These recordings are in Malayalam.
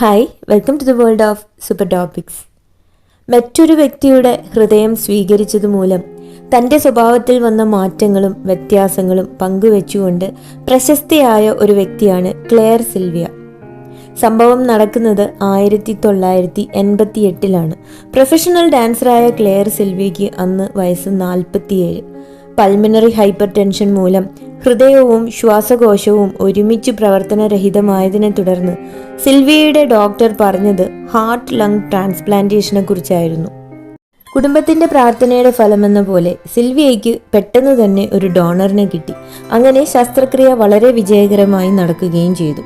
Hi welcome to the world of super topics മറ്റൊരു വ്യക്തിയുടെ ഹൃദയം സ്വീകരിച്ചതുമൂലം തന്റെ സ്വഭാവത്തിൽ വന്ന മാറ്റങ്ങളും വ്യത്യാസങ്ങളും പങ്കുവെച്ചുകൊണ്ട് പ്രശസ്തിയായ ഒരു വ്യക്തിയാണ് ക്ലെയർ സിൽവിയ. സംഭവം നടക്കുന്നത് ആയിരത്തി തൊള്ളായിരത്തി എൺപത്തി എട്ടിലാണ് പ്രൊഫഷണൽ ഡാൻസറായ ക്ലെയർ സിൽവിയയ്ക്ക് അന്ന് വയസ്സ് നാൽപ്പത്തിയേഴ്. പൾമിനറി ഹൈപ്പർ ടെൻഷൻ മൂലം ഹൃദയവും ശ്വാസകോശവും ഒരുമിച്ച് പ്രവർത്തനരഹിതമായതിനെ തുടർന്ന് സിൽവിയയുടെ ഡോക്ടർ പറഞ്ഞത് ഹാർട്ട് ലങ് ട്രാൻസ്പ്ലാന്റേഷനെ കുറിച്ചായിരുന്നു. കുടുംബത്തിന്റെ പ്രാർത്ഥനയുടെ ഫലമെന്ന പോലെ സിൽവിയയ്ക്ക് പെട്ടെന്ന് തന്നെ ഒരു ഡോണറിനെ കിട്ടി. അങ്ങനെ ശസ്ത്രക്രിയ വളരെ വിജയകരമായി നടക്കുകയും ചെയ്തു.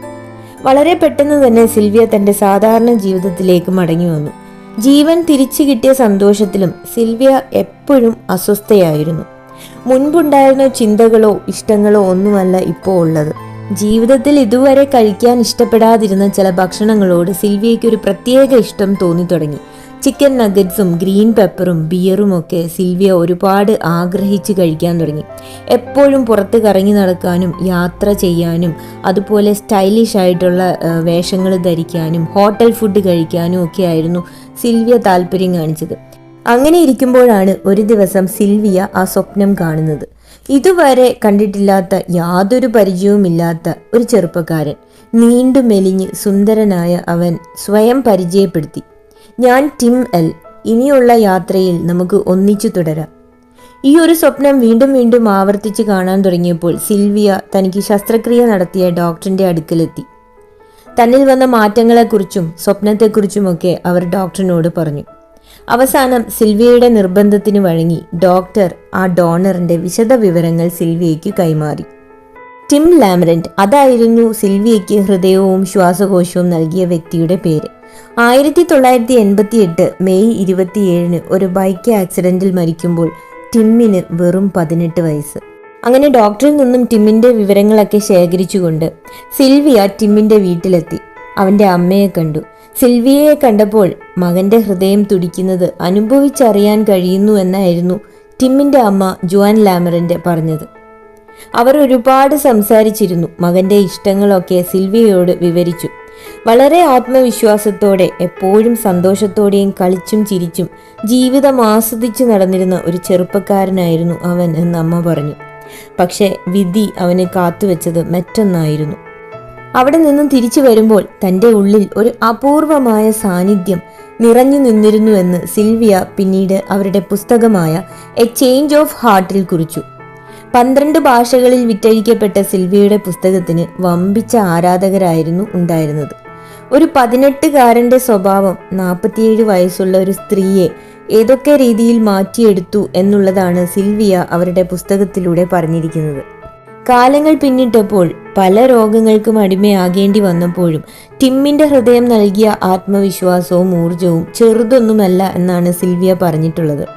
വളരെ പെട്ടെന്ന് തന്നെ സിൽവിയ തന്റെ സാധാരണ ജീവിതത്തിലേക്ക് മടങ്ങി വന്നു. ജീവൻ തിരിച്ചു കിട്ടിയ സന്തോഷത്തിലും സിൽവിയ എപ്പോഴും അസ്വസ്ഥയായിരുന്നു. മുൻപുണ്ടായിരുന്ന ചിന്തകളോ ഇഷ്ടങ്ങളോ ഒന്നുമല്ല ഇപ്പോൾ ഉള്ളത്. ജീവിതത്തിൽ ഇതുവരെ കഴിക്കാൻ ഇഷ്ടപ്പെടാതിരുന്ന ചില ഭക്ഷണങ്ങളോട് സിൽവിയയ്ക്ക് ഒരു പ്രത്യേക ഇഷ്ടം തോന്നി തുടങ്ങി. ചിക്കൻ നഗറ്റ്സും ഗ്രീൻ പെപ്പറും ബിയറും ഒക്കെ സിൽവിയ ഒരുപാട് ആഗ്രഹിച്ച് കഴിക്കാൻ തുടങ്ങി. എപ്പോഴും പുറത്ത് കറങ്ങി നടക്കാനും യാത്ര ചെയ്യാനും അതുപോലെ സ്റ്റൈലിഷ് ആയിട്ടുള്ള വേഷങ്ങൾ ധരിക്കാനും ഹോട്ടൽ ഫുഡ് കഴിക്കാനും ഒക്കെ ആയിരുന്നു സിൽവിയ താല്പര്യം കാണിച്ചത്. അങ്ങനെ ഇരിക്കുമ്പോഴാണ് ഒരു ദിവസം സിൽവിയ ആ സ്വപ്നം കാണുന്നത്. ഇതുവരെ കണ്ടിട്ടില്ലാത്ത യാതൊരു പരിചയവുമില്ലാത്ത ഒരു ചെറുപ്പക്കാരൻ. നീണ്ടു മെലിഞ്ഞ് സുന്ദരനായ അവൻ സ്വയം പരിചയപ്പെടുത്തി. ഞാൻ ടിം എൽ. ഇനിയുള്ള യാത്രയിൽ നമുക്ക് ഒന്നിച്ചു തുടരാം. ഈ ഒരു സ്വപ്നം വീണ്ടും വീണ്ടും ആവർത്തിച്ച് കാണാൻ തുടങ്ങിയപ്പോൾ സിൽവിയ തനിക്ക് ശസ്ത്രക്രിയ നടത്തിയ ഡോക്ടറിന്റെ അടുക്കലെത്തി. തന്നിൽ വന്ന മാറ്റങ്ങളെക്കുറിച്ചും സ്വപ്നത്തെക്കുറിച്ചുമൊക്കെ അവർ ഡോക്ടറിനോട് പറഞ്ഞു. അവസാനം സിൽവിയയുടെ നിർബന്ധത്തിന് വഴങ്ങി ഡോക്ടർ ആ ഡോണറിന്റെ വിശദ വിവരങ്ങൾ സിൽവിയയ്ക്ക് കൈമാറി. ടിം ലാമറന്റ് അതായിരുന്നു സിൽവിയയ്ക്ക് ഹൃദയവും ശ്വാസകോശവും നൽകിയ വ്യക്തിയുടെ പേര്. ആയിരത്തി തൊള്ളായിരത്തി എൺപത്തി എട്ട് മെയ് ഇരുപത്തിയേഴിന് ഒരു ബൈക്ക് ആക്സിഡന്റിൽ മരിക്കുമ്പോൾ ടിമ്മിന് വെറും പതിനെട്ട് വയസ്സ്. അങ്ങനെ ഡോക്ടറിൽ നിന്നും ടിമ്മിന്റെ വിവരങ്ങളൊക്കെ ശേഖരിച്ചുകൊണ്ട് സിൽവിയ ടിമ്മിന്റെ വീട്ടിലെത്തി. അവന്റെ അമ്മയെ കണ്ടു. സിൽവിയയെ കണ്ടപ്പോൾ മകന്റെ ഹൃദയം തുടിക്കുന്നത് അനുഭവിച്ചറിയാൻ കഴിയുന്നു എന്നായിരുന്നു ടിമ്മിന്റെ അമ്മ ജുവാൻ ലാമറിന്റെ പറഞ്ഞത്. അവർ ഒരുപാട് സംസാരിച്ചിരുന്നു മകന്റെ ഇഷ്ടങ്ങളൊക്കെ സിൽവിയയോട് വിവരിച്ചു. വളരെ ആത്മവിശ്വാസത്തോടെ എപ്പോഴും സന്തോഷത്തോടെയും കളിച്ചും ചിരിച്ചും ജീവിതം ആസ്വദിച്ചു നടന്നിരുന്ന ഒരു ചെറുപ്പക്കാരനായിരുന്നു അവൻ എന്ന് അമ്മ പറഞ്ഞു. പക്ഷേ വിധി അവന് കാത്തുവെച്ചത് മറ്റൊന്നായിരുന്നു. അവിടെ നിന്നും തിരിച്ചു വരുമ്പോൾ തന്റെ ഉള്ളിൽ ഒരു അപൂർവമായ സാന്നിധ്യം നിറഞ്ഞു നിന്നിരുന്നുവെന്ന് സിൽവിയ പിന്നീട് അവരുടെ പുസ്തകമായ എ ചേഞ്ച് ഓഫ് ഹാർട്ടിൽ കുറിച്ചു. പന്ത്രണ്ട് ഭാഷകളിൽ വിറ്റഴിക്കപ്പെട്ട സിൽവിയയുടെ പുസ്തകത്തിന് വമ്പിച്ച ആരാധകരായിരുന്നു ഉണ്ടായിരുന്നത്. ഒരു പതിനെട്ടുകാരന്റെ സ്വഭാവം നാൽപ്പത്തിയേഴ് വയസ്സുള്ള ഒരു സ്ത്രീയെ ഏതൊക്കെ രീതിയിൽ മാറ്റിയെടുത്തു എന്നുള്ളതാണ് സിൽവിയ അവരുടെ പുസ്തകത്തിലൂടെ പറഞ്ഞിരിക്കുന്നത്. കാലങ്ങൾ പിന്നിട്ടപ്പോൾ പല രോഗങ്ങൾക്കും അടിമയാകേണ്ടി വന്നപ്പോഴും ടിമ്മിന്റെ ഹൃദയം നൽകിയ ആത്മവിശ്വാസവും ഊർജവും ചെറുതൊന്നുമല്ല എന്നാണ് സിൽവിയ പറഞ്ഞിട്ടുള്ളത്.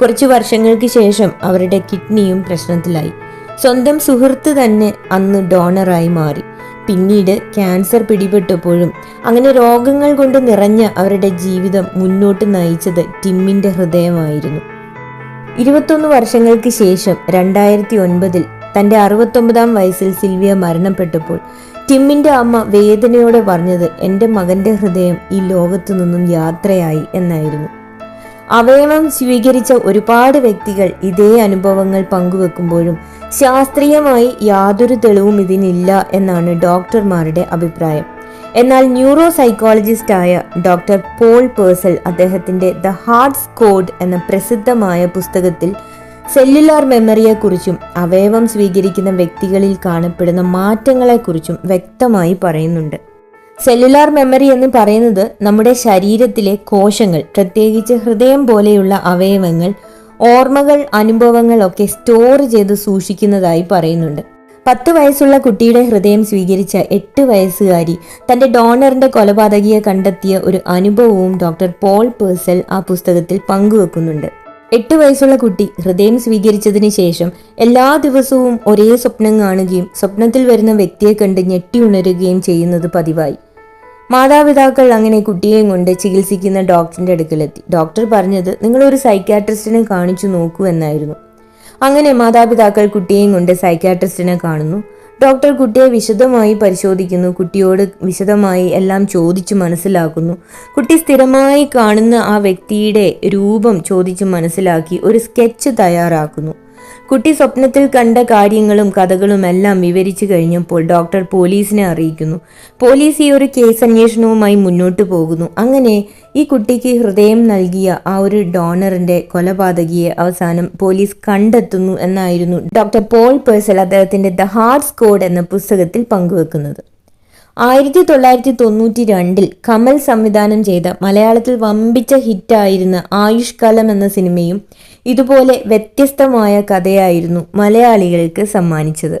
കുറച്ചു വർഷങ്ങൾക്ക് ശേഷം അവരുടെ കിഡ്നിയും പ്രശ്നത്തിലായി. സ്വന്തം സുഹൃത്ത് തന്നെ അന്ന് ഡോണറായി മാറി. പിന്നീട് ക്യാൻസർ പിടിപെട്ടപ്പോഴും അങ്ങനെ രോഗങ്ങൾ കൊണ്ട് നിറഞ്ഞ അവരുടെ ജീവിതം മുന്നോട്ട് നയിച്ചത് ടിമ്മിന്റെ ഹൃദയമായിരുന്നു. ഇരുപത്തൊന്ന് വർഷങ്ങൾക്ക് ശേഷം രണ്ടായിരത്തി ഒൻപതിൽ തന്റെ അറുപത്തൊമ്പതാം വയസ്സിൽ സിൽവിയ മരണപ്പെട്ടപ്പോൾ ടിമ്മിന്റെ അമ്മ വേദനയോടെ പറഞ്ഞത് എന്റെ മകന്റെ ഹൃദയം ഈ ലോകത്തു നിന്നും യാത്രയായി എന്നായിരുന്നു. അവയവം സ്വീകരിച്ച ഒരുപാട് വ്യക്തികൾ ഇതേ അനുഭവങ്ങൾ പങ്കുവെക്കുമ്പോഴും ശാസ്ത്രീയമായി യാതൊരു തെളിവും ഇതിനില്ല എന്നാണ് ഡോക്ടർമാരുടെ അഭിപ്രായം. എന്നാൽ ന്യൂറോ സൈക്കോളജിസ്റ്റായ ഡോക്ടർ പോൾ പേഴ്സൽ അദ്ദേഹത്തിന്റെ ദ ഹാർട്ട്സ് കോഡ് എന്ന പ്രസിദ്ധമായ പുസ്തകത്തിൽ സെല്ലുലാർ മെമ്മറിയെക്കുറിച്ചും അവയവം സ്വീകരിക്കുന്ന വ്യക്തികളിൽ കാണപ്പെടുന്ന മാറ്റങ്ങളെക്കുറിച്ചും വ്യക്തമായി പറയുന്നുണ്ട്. സെല്ലുലാർ മെമ്മറി എന്ന് പറയുന്നത് നമ്മുടെ ശരീരത്തിലെ കോശങ്ങൾ പ്രത്യേകിച്ച് ഹൃദയം പോലെയുള്ള അവയവങ്ങൾ ഓർമ്മകൾ അനുഭവങ്ങൾ ഒക്കെ സ്റ്റോർ ചെയ്ത് സൂക്ഷിക്കുന്നതായി പറയുന്നുണ്ട്. പത്ത് വയസ്സുള്ള കുട്ടിയുടെ ഹൃദയം സ്വീകരിച്ച എട്ട് വയസ്സുകാരി തന്റെ ഡോണറിന്റെ കൊലപാതകിയെ കണ്ടെത്തിയ ഒരു അനുഭവവും ഡോക്ടർ പോൾ പേഴ്സൽ ആ പുസ്തകത്തിൽ പങ്കുവെക്കുന്നുണ്ട്. എട്ട് വയസ്സുള്ള കുട്ടി ഹൃദയം സ്വീകരിച്ചതിന് ശേഷം എല്ലാ ദിവസവും ഒരേ സ്വപ്നം കാണുകയും സ്വപ്നത്തിൽ വരുന്ന വ്യക്തിയെ കണ്ട് ഞെട്ടി ഉണരുകയും ചെയ്യുന്നത് പതിവായി. മാതാപിതാക്കൾ അങ്ങനെ കുട്ടിയെയും കൊണ്ട് ചികിത്സിക്കുന്ന ഡോക്ടറിന്റെ അടുക്കലെത്തി. ഡോക്ടർ പറഞ്ഞത് നിങ്ങളൊരു ഒരു സൈക്കാട്രിസ്റ്റിനെ കാണിച്ചു നോക്കൂ എന്നായിരുന്നു. അങ്ങനെ മാതാപിതാക്കൾ കുട്ടിയെയും കൊണ്ട് സൈക്കാട്രിസ്റ്റിനെ കാണുന്നു. ഡോക്ടർ കുട്ടിയെ വിശദമായി പരിശോധിക്കുന്നു. കുട്ടിയോട് വിശദമായി എല്ലാം ചോദിച്ചു മനസ്സിലാക്കുന്നു. കുട്ടി സ്ഥിരമായി കാണുന്ന ആ വ്യക്തിയുടെ രൂപം ചോദിച്ചു മനസ്സിലാക്കി ഒരു സ്കെച്ച് തയ്യാറാക്കുന്നു. കുട്ടി സ്വപ്നത്തിൽ കണ്ട കാര്യങ്ങളും കഥകളും എല്ലാം വിവരിച്ചു കഴിഞ്ഞപ്പോൾ ഡോക്ടർ പോലീസിനെ അറിയിക്കുന്നു. പോലീസ് ഈ ഒരു കേസ് അന്വേഷണവുമായി മുന്നോട്ട് പോകുന്നു. അങ്ങനെ ഈ കുട്ടിക്ക് ഹൃദയം നൽകിയ ആ ഒരു ഡോണറിന്റെ കൊലപാതകിയെ അവസാനം പോലീസ് കണ്ടെത്തുന്നു എന്നായിരുന്നു ഡോക്ടർ പോൾ പേഴ്സൽ അദ്ദേഹത്തിന്റെ ദ ഹാർട്ട് സ്കോഡ് എന്ന പുസ്തകത്തിൽ പങ്കുവെക്കുന്നത്. ആയിരത്തി തൊള്ളായിരത്തി തൊണ്ണൂറ്റി രണ്ടിൽ കമൽ സംവിധാനം ചെയ്ത മലയാളത്തിൽ വമ്പിച്ച ഹിറ്റായിരുന്ന ആയുഷ്കാലം എന്ന സിനിമയും ഇതുപോലെ വ്യത്യസ്തമായ കഥയായിരുന്നു മലയാളികൾക്ക് സമ്മാനിച്ചത്.